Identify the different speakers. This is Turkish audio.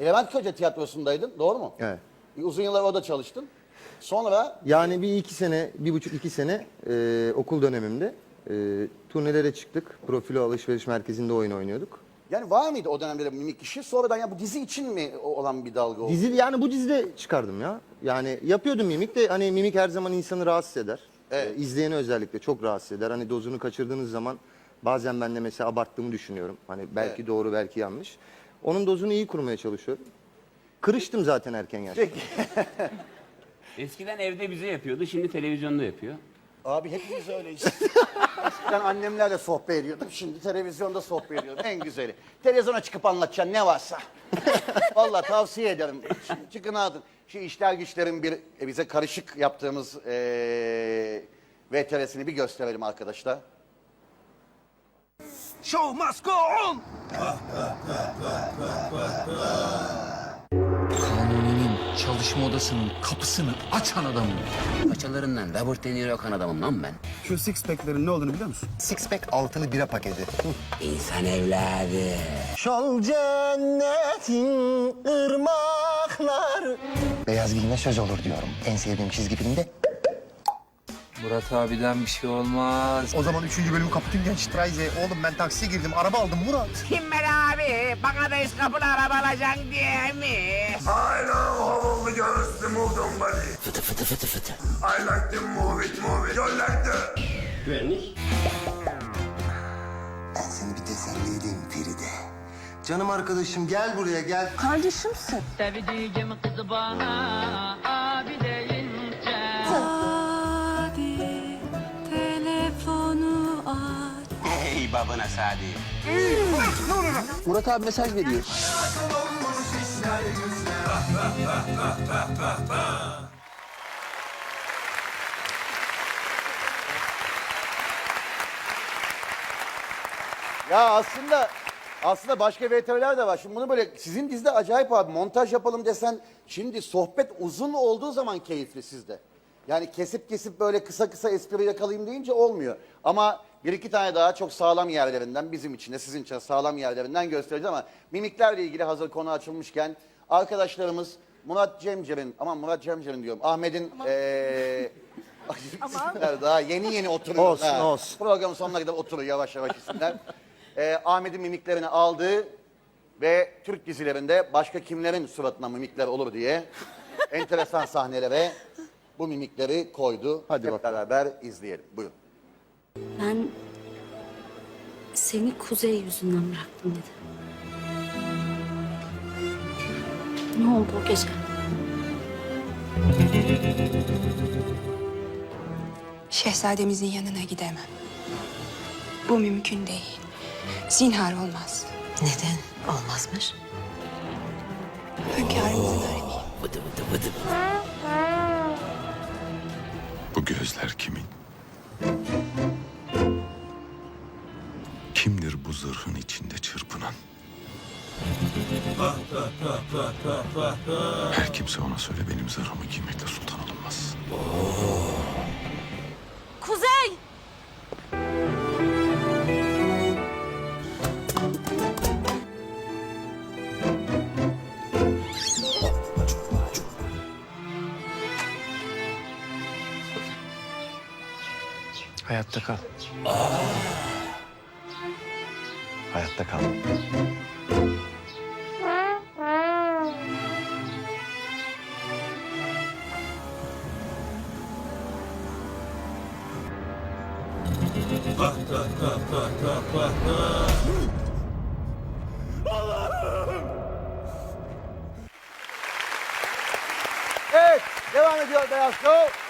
Speaker 1: Levent Koca tiyatrosundaydın doğru mu?
Speaker 2: Evet.
Speaker 1: Uzun yıllar orada çalıştın. Sonra
Speaker 2: Yani bir iki sene, bir buçuk iki sene e, okul dönemimde e, turnelere çıktık. Profilo alışveriş merkezinde oyun oynuyorduk.
Speaker 1: yani var mıydı o dönemde de mimik işi? Sonradan ya bu dizi için mi olan bir dalga oldu?
Speaker 2: Dizi yani bu dizide çıkardım ya. Yani yapıyordum mimik de hani mimik her zaman insanı rahatsız eder.
Speaker 1: Evet.
Speaker 2: E, izleyeni özellikle çok rahatsız eder. Hani dozunu kaçırdığınız zaman bazen ben de mesela abarttığımı düşünüyorum. Hani belki
Speaker 1: Evet.
Speaker 2: doğru belki yanlış. Onun dozunu iyi kurmaya çalışıyorum. Kırıştım zaten erken yaşta.
Speaker 1: Peki.
Speaker 3: Eskiden evde bize yapıyordu, şimdi televizyonda yapıyor.
Speaker 1: Abi hepimiz öyleyiz. Eskiden annemlerle sohbet ediyordum. Şimdi televizyonda sohbet ediyorum. En güzeli. Televizyona çıkıp anlatacaksın ne varsa. Vallahi tavsiye ederim. Şimdi çıkın adın. Şu işler güçlerin bir e, bize karışık yaptığımız eee VTR'sini bir gösterelim arkadaşlar.
Speaker 4: Show must go on.
Speaker 5: Kanuni'nin çalışma odasının kapısını açan adamım.
Speaker 3: Paçalarından Robert De Niro kan adamım lan ben.
Speaker 4: Şu six pack'lerin ne olduğunu biliyor musun?
Speaker 2: Six pack altılı bira paketi.
Speaker 3: İnsan evladı.
Speaker 2: Şol cennetin ırmaklar. Beyaz giyime söz olur diyorum. En sevdiğim çizgi filmde.
Speaker 5: Murat abiden bir şey olmaz.
Speaker 2: O zaman üçüncü bölümü kapatayım genç Trayze. Oğlum ben taksiye girdim. Araba aldım Murat.
Speaker 3: Kim ben abi? Bana da kapılı araba alacaksın diye mi?
Speaker 6: I know how we just move on body.
Speaker 3: Fıtı fıtı fıtı fıtı.
Speaker 6: I like to move it, move it. You like the...
Speaker 2: Ben seni bir teselliydim Feride. Canım arkadaşım gel buraya gel.
Speaker 7: Sevdiğim kız bana abi deyince
Speaker 3: Hey babana Sadi.
Speaker 5: Murat abi mesaj veriyor.
Speaker 1: Ya aslında aslında başka VTR'ler de var. Şimdi bunu böyle sizin dizide acayip abi montaj yapalım desen şimdi sohbet uzun olduğu zaman keyifli sizde. Yani kesip kesip böyle kısa kısa espri yakalayayım deyince olmuyor. Ama bir iki tane daha çok sağlam yerlerinden bizim için de sizin için de sağlam yerlerinden göstereceğim ama mimiklerle ilgili hazır konu açılmışken arkadaşlarımız Murat Cemcer'in ama Murat Cemcer'in diyorum Ahmet'in eee isimler daha yeni yeni oturuyor.
Speaker 2: Olsun, olsun.
Speaker 1: Programın sonuna kadar oturuyor yavaş yavaş isimler. Ee, Ahmet'in mimiklerini aldığı ve Türk dizilerinde başka kimlerin suratına mimikler olur diye enteresan sahnelere bu mimikleri koydu.
Speaker 2: Hadi
Speaker 1: Hep
Speaker 2: bakalım.
Speaker 1: beraber izleyelim. Buyurun.
Speaker 8: Ben seni kuzey yüzünden bıraktım dedi. Ne oldu o gece?
Speaker 9: Şehzademizin yanına gidemem. Bu mümkün değil. Zinhar olmaz.
Speaker 8: Neden olmazmış?
Speaker 9: Hünkârımızın haremi.
Speaker 3: Vıdı vıdı vıdı.
Speaker 6: Bu gözler kimin? Kimdir bu zırhın içinde çırpınan? Her kimse ona söyle benim zırhımı giymekle sultan olunmaz.
Speaker 8: Kuzey!
Speaker 5: Hayatta kal.
Speaker 2: Hayatta kal.
Speaker 1: Evet, devam ediyor Beyaz Show.